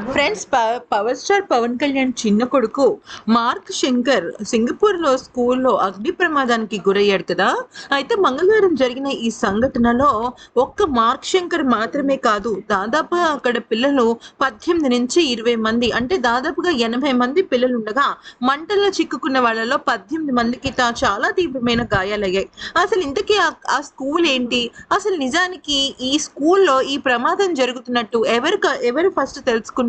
Friends ప- power star Pawan Kalyan చిన్న కొడుకు మార్క్ శంకర్ సింగపూర్లో స్కూల్లో అగ్ని ప్రమాదానికి గురయ్యాడు కదా. అయితే మంగళవారం జరిగిన ఈ సంఘటనలో ఒక్క మార్క్ శంకర్ మాత్రమే కాదు దాదాపుగా అక్కడ పిల్లలు పద్దెనిమిది నుంచి ఇరవై మంది అంటే దాదాపుగా ఎనభై మంది పిల్లలు ఉండగా మంటల్లో చిక్కుకున్న వాళ్ళలో పద్దెనిమిది మందికి చాలా తీవ్రమైన గాయాలయ్యాయి. అసలు ఇంతకీ ఆ- స్కూల్ ఏంటి? అసలు నిజానికి ఈ స్కూల్లో ఈ ప్రమాదం జరుగుతున్నట్టు ఎవరు ఎవరు ఫస్ట్ తెలుసుకున్నారు?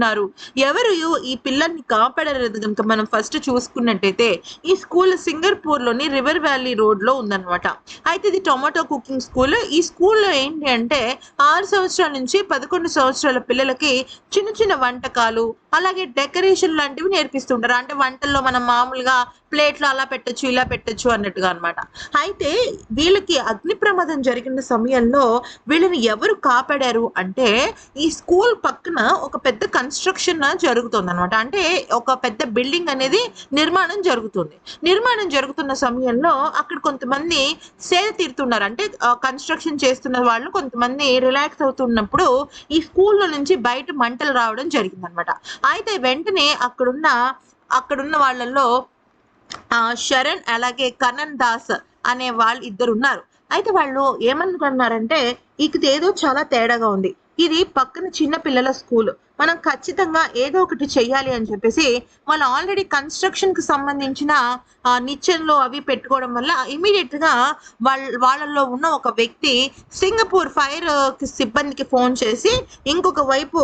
ఎవరు ఈ పిల్లల్ని కాపాడలేదు కనుక మనం ఫస్ట్ చూసుకున్నట్టయితే ఈ స్కూల్ సింగపూర్లోని రివర్ వ్యాలీ రోడ్లో ఉందన్నమాట. అయితే ఇది టొమాటో కుకింగ్ స్కూల్. ఈ స్కూల్లో ఏంటి అంటే ఆరు సంవత్సరాల నుంచి పదకొండు సంవత్సరాల పిల్లలకి చిన్న చిన్న వంటకాలు అలాగే డెకరేషన్ లాంటివి నేర్పిస్తుంటారు. అంటే వంటల్లో మనం మామూలుగా ప్లేట్లు అలా పెట్టచ్చు ఇలా పెట్టొచ్చు అన్నట్టుగా అనమాట అయితే వీళ్ళకి అగ్ని ప్రమాదం జరిగిన సమయంలో వీళ్ళని ఎవరు కాపాడారు అంటే ఈ స్కూల్ పక్కన ఒక పెద్ద కన్స్ట్రక్షన్ జరుగుతుంది అనమాట అంటే ఒక పెద్ద బిల్డింగ్ అనేది నిర్మాణం జరుగుతుంది. నిర్మాణం జరుగుతున్న సమయంలో అక్కడ కొంతమంది సేద తీరుతున్నారు. అంటే కన్స్ట్రక్షన్ చేస్తున్న వాళ్ళు కొంతమంది రిలాక్స్ అవుతున్నప్పుడు ఈ స్కూల్లో నుంచి బయట మంటలు రావడం జరిగింది అనమాట అయితే వెంటనే అక్కడున్న అక్కడున్న వాళ్ళల్లో ఆ, శరణ్ అలాగే కనన్ దాస్ అనే వాళ్ళు ఇద్దరు ఉన్నారు అయితే వాళ్ళు ఏమనుకున్నారంటే ఇది ఏదో చాలా తేడాగా ఉంది. ఇది పక్కన చిన్న పిల్లల స్కూల్. మనం ఖచ్చితంగా ఏదో ఒకటి చెయ్యాలి అని చెప్పేసి వాళ్ళు ఆల్రెడీ కన్స్ట్రక్షన్కి సంబంధించిన ఆ, నిచ్చెనలు అవి పెట్టుకోవడం వల్ల ఇమీడియట్గా వాళ్ళ వాళ్ళల్లో ఉన్న ఒక వ్యక్తి సింగపూర్ ఫైర్ సిబ్బందికి ఫోన్ చేసి ఇంకొక వైపు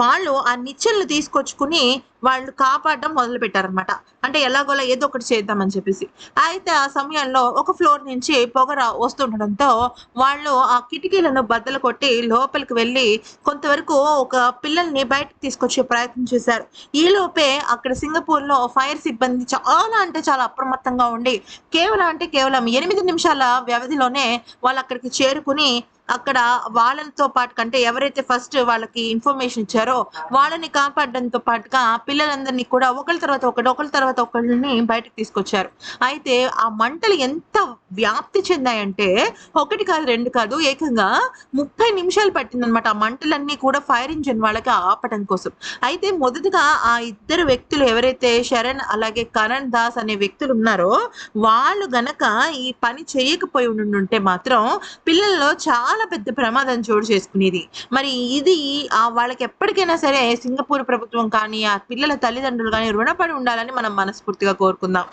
వాళ్ళు ఆ నిచ్చెనలు తీసుకొచ్చుకుని వాళ్ళు కాపాడడం మొదలు పెట్టారనమాట అంటే ఎలాగోలా ఏదో ఒకటి చేద్దామని చెప్పేసి. అయితే ఆ సమయంలో ఒక ఫ్లోర్ నుంచి పొగ వస్తుండడంతో వాళ్ళు ఆ కిటికీలను బద్దలు కొట్టి లోపలికి వెళ్ళి కొంతవరకు ఒక పిల్లల్ని బయటకు తీసుకొచ్చే ప్రయత్నం చేశారు. ఈ లోపే అక్కడ సింగపూర్లో ఫైర్ సిబ్బంది చాలా అంటే చాలా అప్రమత్తంగా ఉండి కేవలం అంటే కేవలం ఎనిమిది నిమిషాల వ్యవధిలోనే వాళ్ళు అక్కడికి చేరుకుని అక్కడ వాళ్ళతో పాటు కంటే ఎవరైతే ఫస్ట్ వాళ్ళకి ఇన్ఫర్మేషన్ ఇచ్చారో వాళ్ళని కాపాడడంతో పాటుగా పిల్లలందరినీ కూడా ఒకరి తర్వాత ఒకటి ఒకరి తర్వాత ఒకరిని బయటకు తీసుకొచ్చారు. అయితే ఆ మంటలు ఎంత వ్యాప్తి చెందాయంటే ఒకటి కాదు రెండు కాదు ఏకంగా ముప్పై నిమిషాలు పట్టిందనమాట ఆ మంటలన్నీ కూడా ఫైర్ ఇంజిన్ వాళ్ళకి ఆపడం కోసం. అయితే మొదటగా ఆ ఇద్దరు వ్యక్తులు ఎవరైతే శరణ్ అలాగే కరణ్ దాస్ అనే వ్యక్తులు ఉన్నారో వాళ్ళు గనక ఈ పని చేయకపోయి ఉండుంటే మాత్రం పిల్లల్లో చాలా చాలా పెద్ద ప్రమాదం చోటు చేసుకునేది. మరి ఇది ఆ వాళ్ళకి ఎప్పటికైనా సరే సింగపూర్ ప్రభుత్వం కానీ ఆ పిల్లల తల్లిదండ్రులు కానీ రుణపడి ఉండాలని మనం మనస్ఫూర్తిగా కోరుకుందాం.